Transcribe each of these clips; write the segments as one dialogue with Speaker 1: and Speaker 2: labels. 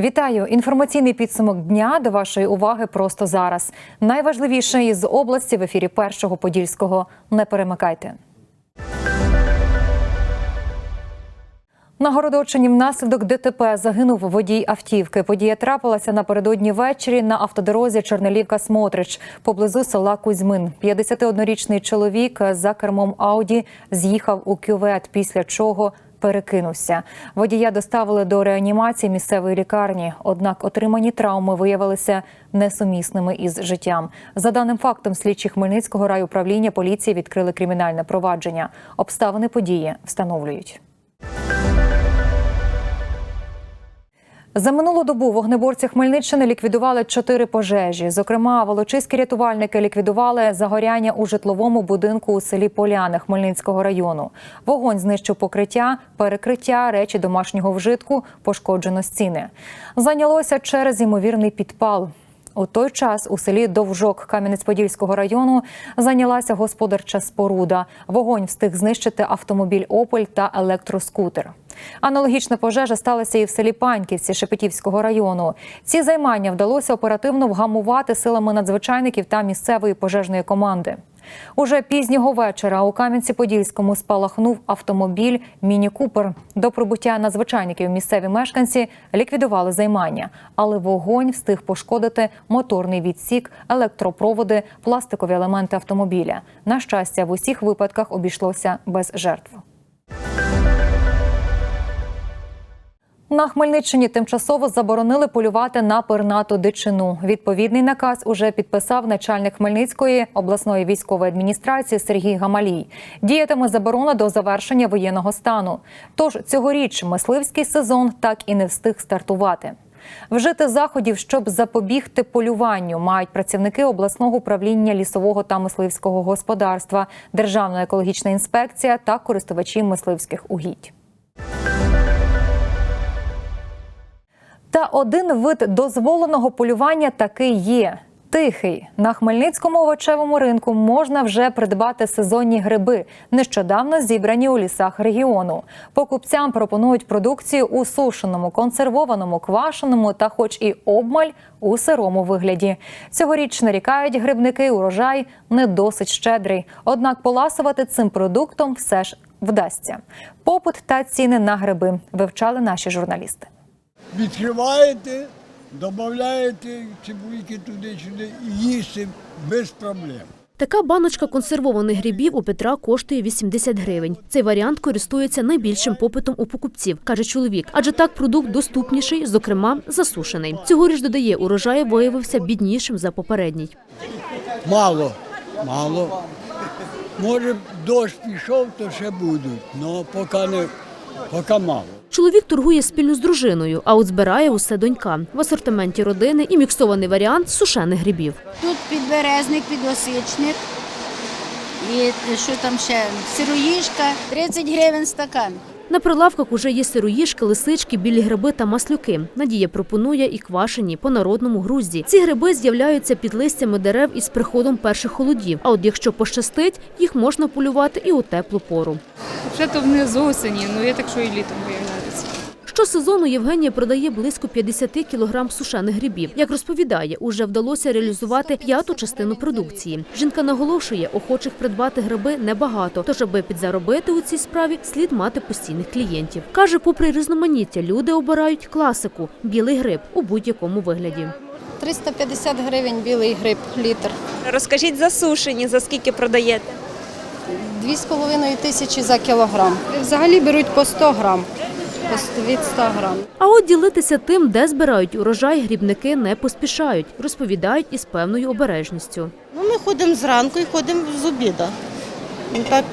Speaker 1: Вітаю! Інформаційний підсумок дня до вашої уваги просто зараз. Найважливіше із області в ефірі першого подільського. Не перемикайте. На Городочині внаслідок ДТП загинув водій автівки. Подія трапилася напередодні ввечері на автодорозі Чернелівка-Смотрич поблизу села Кузьмин. 51-річний чоловік за кермом Ауді з'їхав у кювет, після чого перекинувся. Водія доставили до реанімації місцевої лікарні. Однак отримані травми виявилися несумісними із життям. За даним фактом, слідчі Хмельницького райуправління поліції відкрили кримінальне провадження. Обставини події встановлюють. За минулу добу вогнеборці Хмельниччини ліквідували чотири пожежі. Зокрема, волочиські рятувальники ліквідували загоряння у житловому будинку у селі Поляни Хмельницького району. Вогонь знищив покриття, перекриття, речі домашнього вжитку, пошкоджено стіни. Зайнялося через ймовірний підпал. У той час у селі Довжок Кам'янець-Подільського району зайнялася господарча споруда. Вогонь встиг знищити автомобіль Опель та електроскутер. Аналогічна пожежа сталася і в селі Паньківці Шепетівського району. Ці займання вдалося оперативно вгамувати силами надзвичайників та місцевої пожежної команди. Уже пізнього вечора у Кам'янці-Подільському спалахнув автомобіль Міні Купер. До прибуття надзвичайників місцеві мешканці ліквідували займання, але вогонь встиг пошкодити моторний відсік, електропроводи, пластикові елементи автомобіля. На щастя, в усіх випадках обійшлося без жертв. На Хмельниччині тимчасово заборонили полювати на пернату дичину. Відповідний наказ уже підписав начальник Хмельницької обласної військової адміністрації Сергій Гамалій. Діятиме заборона до завершення воєнного стану. Тож цьогоріч мисливський сезон так і не встиг стартувати. Вжити заходів, щоб запобігти полюванню, мають працівники обласного управління лісового та мисливського господарства, Державна екологічна інспекція та користувачі мисливських угідь. Та один вид дозволеного полювання таки є. Тихий на Хмельницькому овочевому ринку можна вже придбати сезонні гриби, нещодавно зібрані у лісах регіону. Покупцям пропонують продукцію у сушеному, консервованому, квашеному та, хоч і обмаль, у сирому вигляді. Цьогоріч нарікають грибники, урожай не досить щедрий. Однак поласувати цим продуктом все ж вдасться. Попит та ціни на гриби вивчали наші журналісти.
Speaker 2: Відкриваєте, додаєте цибульки туди-сюди і їсти без проблем.
Speaker 3: Така баночка консервованих грибів у Петра коштує 80 гривень. Цей варіант користується найбільшим попитом у покупців, каже чоловік. Адже так продукт доступніший, зокрема засушений. Цьогоріч додає, урожай виявився біднішим за попередній.
Speaker 2: Мало, мало. Може, дощ пішов, то ще будуть, але поки не поки мало.
Speaker 3: Чоловік торгує спільно з дружиною, а от збирає усе донька. В асортименті родини і міксований варіант сушених грибів.
Speaker 4: Тут підберезник, підосичник. І що там ще? сироїжка, 30 гривень стакан.
Speaker 3: На прилавках уже є сироїшки, лисички, білі гриби та маслюки. Надія пропонує і квашені по народному грузді. Ці гриби з'являються під листями дерев із приходом перших холодів. А от якщо пощастить, їх можна полювати і у теплу пору.
Speaker 5: Взагалі-то вони з осені, ну я так, що і літом виявляються.
Speaker 3: Щосезону Євгенія продає близько 50 кілограм сушених грибів. Як розповідає, уже вдалося реалізувати п'яту частину продукції. Жінка наголошує, охочих придбати гриби небагато, тож аби підзаробити у цій справі, слід мати постійних клієнтів. Каже, попри різноманіття, люди обирають класику білий гриб у будь-якому вигляді.
Speaker 6: 350 гривень білий гриб, літр.
Speaker 7: Розкажіть за сушені, за скільки продаєте?
Speaker 6: 2,5 тисячі за кілограм. Взагалі беруть по 100 грам, по 100 від 100 грам.
Speaker 3: А от ділитися тим, де збирають урожай, грібники не поспішають, розповідають із певною обережністю.
Speaker 8: Ну, ми ходимо зранку і ходимо з обіду. Ну, Так,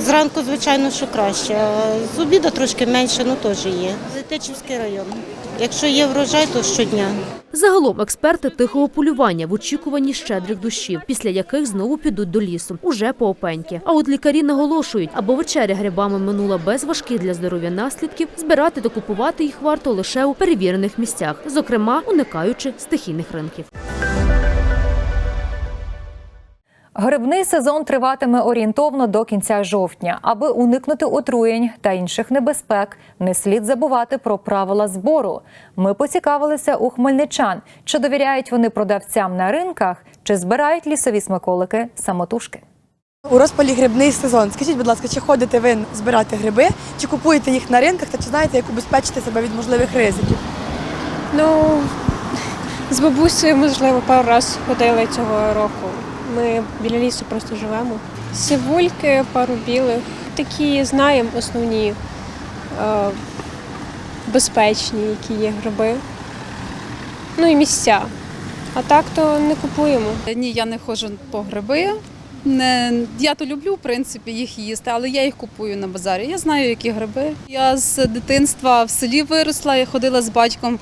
Speaker 8: зранку, звичайно, що краще. З обіду трошки менше, ну теж є. Летичівський район. Якщо є врожай, то щодня.
Speaker 3: Загалом експерти тихого полювання в очікуванні щедрих дощів, після яких знову підуть до лісу, уже по опеньки. А от лікарі наголошують, або вечеря грибами минула без важких для здоров'я наслідків, збирати та купувати їх варто лише у перевірених місцях, зокрема уникаючи стихійних ринків.
Speaker 1: Грибний сезон триватиме орієнтовно до кінця жовтня. Аби уникнути отруєнь та інших небезпек, не слід забувати про правила збору. Ми поцікавилися у хмельничан, чи довіряють вони продавцям на ринках, чи збирають лісові смаколики самотужки.
Speaker 9: У розпалі грибний сезон. Скажіть, будь ласка, чи ходите ви збирати гриби, чи купуєте їх на ринках, та чи знаєте, як убезпечити себе від можливих ризиків?
Speaker 10: Ну, з бабусею, можливо, пару разів ходили цього року. Ми біля лісу просто живемо. Сивульки, пару білих. Такі знаємо основні е, безпечні, які є гриби. Ну і місця. А так то не купуємо.
Speaker 11: Ні, я не ходжу по гриби. Не, я то люблю, в принципі, їх їсти, але я їх купую на базарі. Я знаю, які гриби. Я з дитинства в селі виросла, я ходила з батьком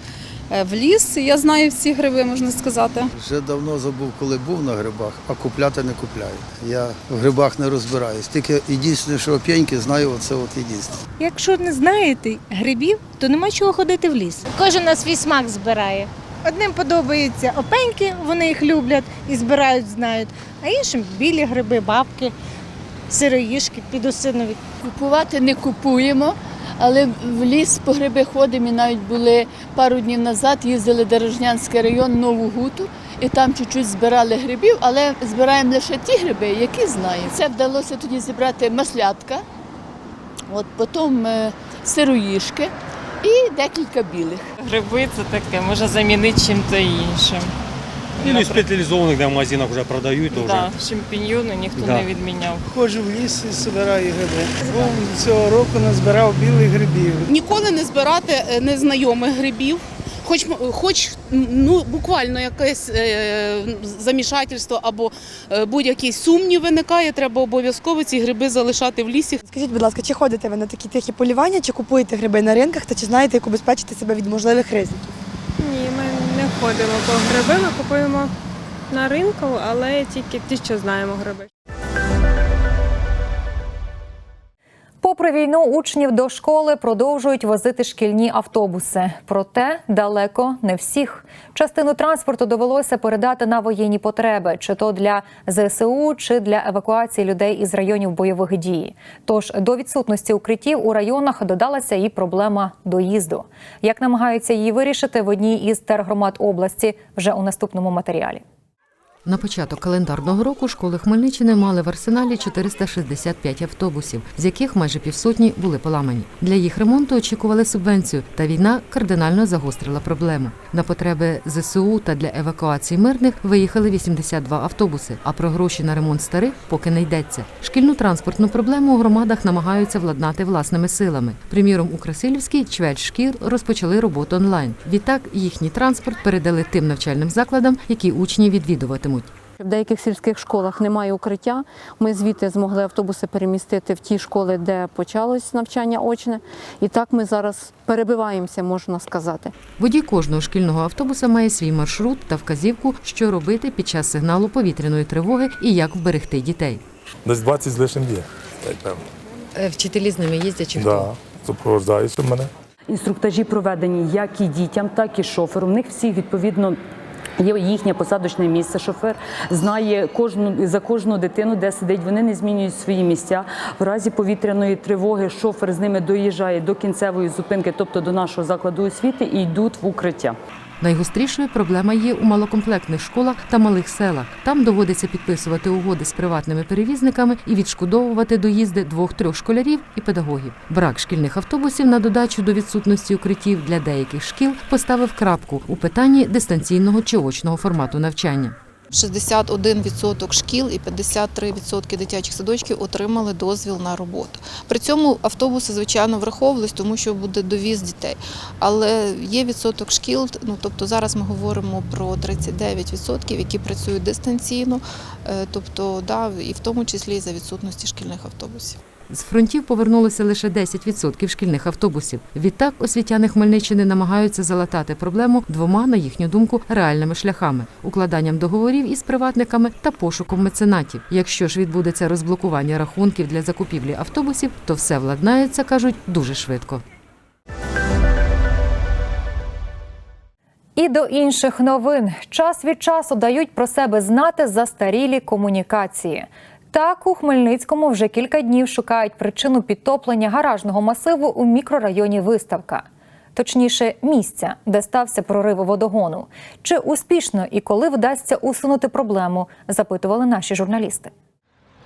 Speaker 11: в ліс, я знаю всі гриби, можна сказати.
Speaker 12: Вже давно забув, коли був на грибах, а купляти не купляю. Я в грибах не розбираюсь. Тільки єдине, що оп'яньки знаю, оце от єдине.
Speaker 13: Якщо не знаєте грибів, то нема чого ходити в ліс.
Speaker 4: Кожен на свій смак збирає.
Speaker 13: Одним подобаються опеньки, вони їх люблять і збирають, знають, а іншим білі гриби, бабки, сироїшки, підосинові.
Speaker 14: Купувати не купуємо, але в ліс по гриби ходимо. І навіть були пару днів назад, їздили в Дорожнянський район, Нову Гуту, і там чуть-чуть збирали грибів, але збираємо лише ті гриби, які знаємо. Це вдалося тоді зібрати маслятка, от потім е, сироїшки і декілька білих.
Speaker 7: Гриби це таке, може замінити чим-то іншим.
Speaker 15: Ну, і спеціалізованих, де в магазинах вже продають, то вже.
Speaker 7: Да, шампіньйони ніхто
Speaker 15: Да.
Speaker 7: не відміняв.
Speaker 9: Ходжу в ліс і збираю гриби. Цього року назбирав білих грибів.
Speaker 11: Ніколи не збирати е, незнайомих грибів. Хоч, хоч ну, буквально якесь е, замішательство або е, будь-який сумнів виникає, треба обов'язково ці гриби залишати в лісі.
Speaker 9: Скажіть, будь ласка, чи ходите ви на такі тихі полювання, чи купуєте гриби на ринках, та чи знаєте, як убезпечити себе від можливих ризиків?
Speaker 10: Ні, ми ходимо по гриби, ми купуємо на ринку, але тільки ті, що знаємо гриби.
Speaker 1: Попри війну, учнів до школи продовжують возити шкільні автобуси. Проте далеко не всіх. Частину транспорту довелося передати на воєнні потреби, чи то для ЗСУ, чи для евакуації людей із районів бойових дій. Тож до відсутності укриттів у районах додалася і проблема доїзду. Як намагаються її вирішити в одній із тергромад області вже у наступному матеріалі.
Speaker 16: На початок календарного року школи Хмельниччини мали в арсеналі 465 автобусів, з яких майже півсотні були поламані. Для їх ремонту очікували субвенцію, та війна кардинально загострила проблему. На потреби ЗСУ та для евакуації мирних виїхали 82 автобуси. А про гроші на ремонт старих поки не йдеться. Шкільну транспортну проблему у громадах намагаються владнати власними силами. Приміром, у Красилівській чверть шкіл розпочали роботу онлайн. Відтак їхній транспорт передали тим навчальним закладам, які учні відвідуватимуть.
Speaker 13: В деяких сільських школах немає укриття. Ми звідти змогли автобуси перемістити в ті школи, де почалось навчання очне. І так ми зараз перебиваємося, можна сказати.
Speaker 16: Водій кожного шкільного автобуса має свій маршрут та вказівку, що робити під час сигналу повітряної тривоги і як вберегти дітей.
Speaker 15: Десь 20 з лишнім є, певно.
Speaker 16: Е, Вчителі з ними їздять чи
Speaker 15: Да, супроводжають мене.
Speaker 13: Інструктажі проведені як і дітям, так і шоферу. В них всіх відповідно. Є їхнє посадочне місце. Шофер знає кожну за кожну дитину, де сидить. Вони не змінюють свої місця. В разі повітряної тривоги шофер з ними доїжджає до кінцевої зупинки, тобто до нашого закладу освіти, і йдуть в укриття.
Speaker 16: Найгострішою проблема є у малокомплектних школах та малих селах. Там доводиться підписувати угоди з приватними перевізниками і відшкодовувати доїзди двох-трьох школярів і педагогів. Брак шкільних автобусів на додачу до відсутності укриттів для деяких шкіл поставив крапку у питанні дистанційного чи очного формату навчання.
Speaker 11: 61% шкіл і 53% дитячих садочків отримали дозвіл на роботу. При цьому автобуси, звичайно, враховувались, тому що буде довіз дітей. Але є відсоток шкіл, ну тобто зараз ми говоримо про 39%, які працюють дистанційно, е, тобто да, і в тому числі і за відсутності шкільних автобусів.
Speaker 16: З фронтів повернулося лише 10% шкільних автобусів. Відтак освітяни Хмельниччини намагаються залатати проблему двома, на їхню думку, реальними шляхами укладанням договорів із приватниками та пошуком меценатів. Якщо ж відбудеться розблокування рахунків для закупівлі автобусів, то все владнається, кажуть, дуже швидко.
Speaker 1: І до інших новин час від часу дають про себе знати застарілі комунікації. Так, у Хмельницькому вже кілька днів шукають причину підтоплення гаражного масиву у мікрорайоні Виставка. Точніше, місця, де стався прорив водогону. Чи успішно і коли вдасться усунути проблему, запитували наші журналісти.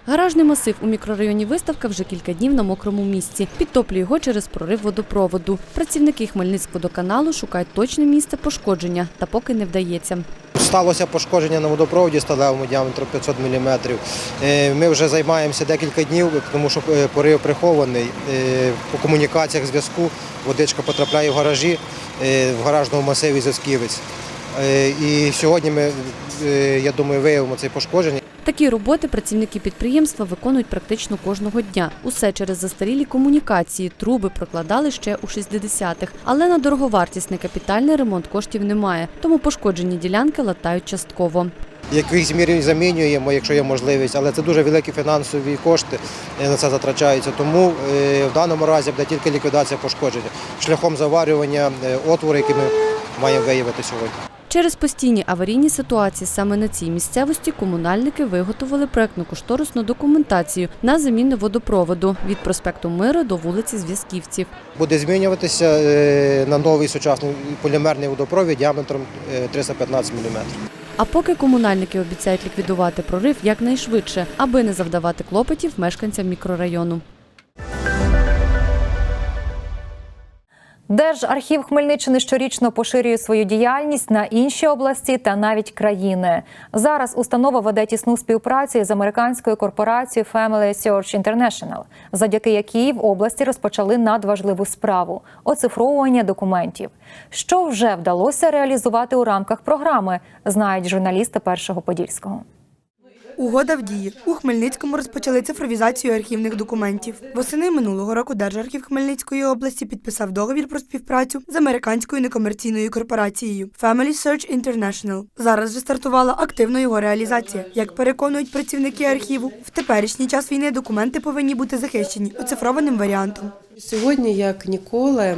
Speaker 17: Гаражний масив у мікрорайоні Виставка вже кілька днів на мокрому місці. Підтоплює його через прорив водопроводу. Працівники Хмельницькводоканалу шукають точне місце пошкодження, та поки не вдається.
Speaker 18: Сталося пошкодження на водопроводі сталевому діаметром 500 мм. Ми вже займаємося декілька днів, тому що е, порив прихований. Е, По комунікаціях зв'язку водичка потрапляє в гаражі, е, в гаражному масиві зв'язківець. Е, І сьогодні ми, е, я думаю, виявимо це пошкодження.
Speaker 17: Такі роботи працівники підприємства виконують практично кожного дня. Усе через застарілі комунікації. Труби прокладали ще у 60-х. Але на дороговартісний капітальний ремонт коштів немає, тому пошкоджені ділянки латають частково.
Speaker 18: Якихось мірі замінюємо, якщо є можливість, але це дуже великі фінансові кошти е, на це затрачаються. Тому е, в даному разі буде тільки ліквідація пошкодження шляхом заварювання е, отвору, який ми маємо виявити сьогодні.
Speaker 17: Через постійні аварійні ситуації саме на цій місцевості комунальники виготовили проектно-кошторисну документацію на заміну водопроводу від проспекту Миру до вулиці Зв'язківців.
Speaker 18: Буде змінюватися е, на новий сучасний полімерний водопровід діаметром е, 315 мм.
Speaker 17: А поки комунальники обіцяють ліквідувати прорив якнайшвидше, аби не завдавати клопотів мешканцям мікрорайону.
Speaker 1: Держархів Хмельниччини щорічно поширює свою діяльність на інші області та навіть країни. Зараз установа веде тісну співпрацю з американською корпорацією Family Search International, завдяки якій в області розпочали надважливу справу оцифровування документів. Що вже вдалося реалізувати у рамках програми, знають журналісти першого подільського.
Speaker 9: Угода в дії. У Хмельницькому розпочали цифровізацію архівних документів. Восени минулого року Держархів Хмельницької області підписав договір про співпрацю з американською некомерційною корпорацією Family Search International. Зараз вже стартувала активна його реалізація. Як переконують працівники архіву, в теперішній час війни документи повинні бути захищені оцифрованим варіантом.
Speaker 19: Сьогодні, як ніколи,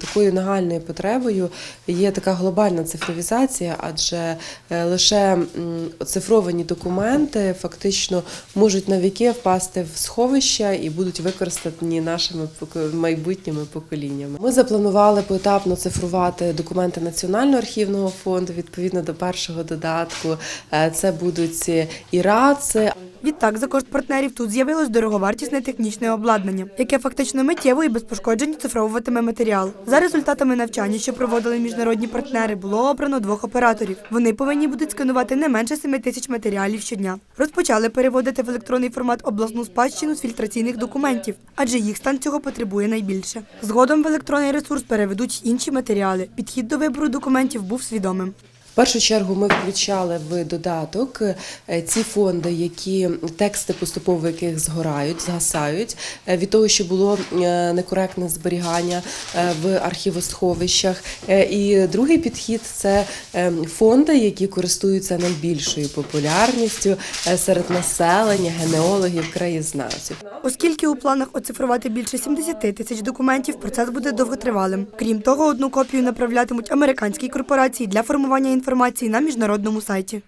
Speaker 19: такою нагальною потребою є така глобальна цифровізація, адже е, лише оцифровані документи фактично можуть навіки впасти в сховища і будуть використані нашими майбутніми поколіннями. Ми запланували поетапно цифрувати документи Національного архівного фонду відповідно до першого додатку. Е, Це будуть і РАЦи,
Speaker 9: Відтак, за кошт партнерів тут з'явилось дороговартісне технічне обладнання, яке фактично миттєво і без пошкоджень цифровуватиме матеріал. За результатами навчання, що проводили міжнародні партнери, було обрано двох операторів. Вони повинні будуть сканувати не менше 7 тисяч матеріалів щодня. Розпочали переводити в електронний формат обласну спадщину з фільтраційних документів, адже їх стан цього потребує найбільше. Згодом в електронний ресурс переведуть інші матеріали. Підхід до вибору документів був свідомим.
Speaker 19: Першу чергу ми включали в додаток е, ці фонди, які тексти поступово яких згорають, згасають е, від того, що було е, некоректне зберігання в архівосховищах. І другий підхід це фонди, які користуються найбільшою популярністю серед населення, генеологів, краєзнавців.
Speaker 9: Оскільки у планах оцифрувати більше 70 тисяч документів, процес буде довготривалим. Крім того, одну копію направлятимуть американській корпорації для формування інформації на міжнародному сайті.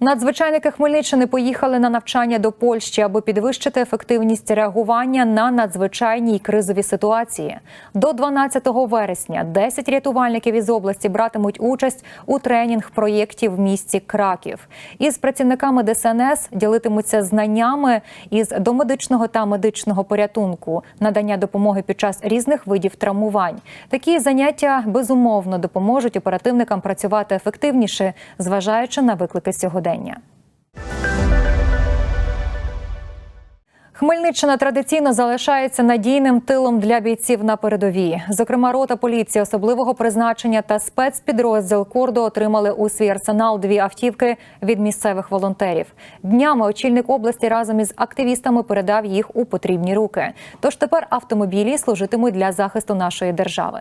Speaker 1: Надзвичайники Хмельниччини поїхали на навчання до Польщі, аби підвищити ефективність реагування на надзвичайні й кризові ситуації. До 12 вересня 10 рятувальників із області братимуть участь у тренінг-проєкті в місті Краків. Із працівниками ДСНС ділитимуться знаннями із домедичного та медичного порятунку, надання допомоги під час різних видів травмувань. Такі заняття безумовно допоможуть оперативникам працювати ефективніше, зважаючи на виклики сьогодення. Хмельниччина традиційно залишається надійним тилом для бійців на передовій. Зокрема, рота поліції особливого призначення та спецпідрозділ Кордо отримали у свій арсенал дві автівки від місцевих волонтерів. Днями очільник області разом із активістами передав їх у потрібні руки. Тож тепер автомобілі служитимуть для захисту нашої держави.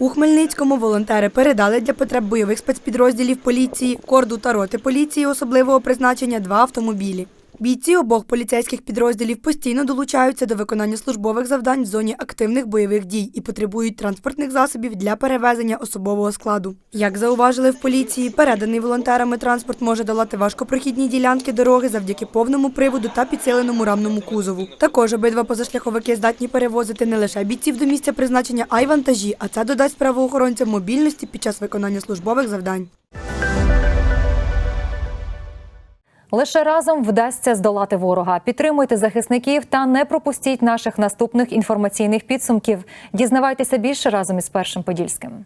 Speaker 9: У Хмельницькому волонтери передали для потреб бойових спецпідрозділів поліції, корду та роти поліції особливого призначення два автомобілі. Бійці обох поліцейських підрозділів постійно долучаються до виконання службових завдань в зоні активних бойових дій і потребують транспортних засобів для перевезення особового складу. Як зауважили в поліції, переданий волонтерами транспорт може долати важкопрохідні ділянки дороги завдяки повному приводу та підсиленому рамному кузову. Також обидва позашляховики здатні перевозити не лише бійців до місця призначення, а й вантажі, а це додасть правоохоронцям мобільності під час виконання службових завдань.
Speaker 1: Лише разом вдасться здолати ворога. Підтримуйте захисників та не пропустіть наших наступних інформаційних підсумків. Дізнавайтеся більше разом із першим подільським.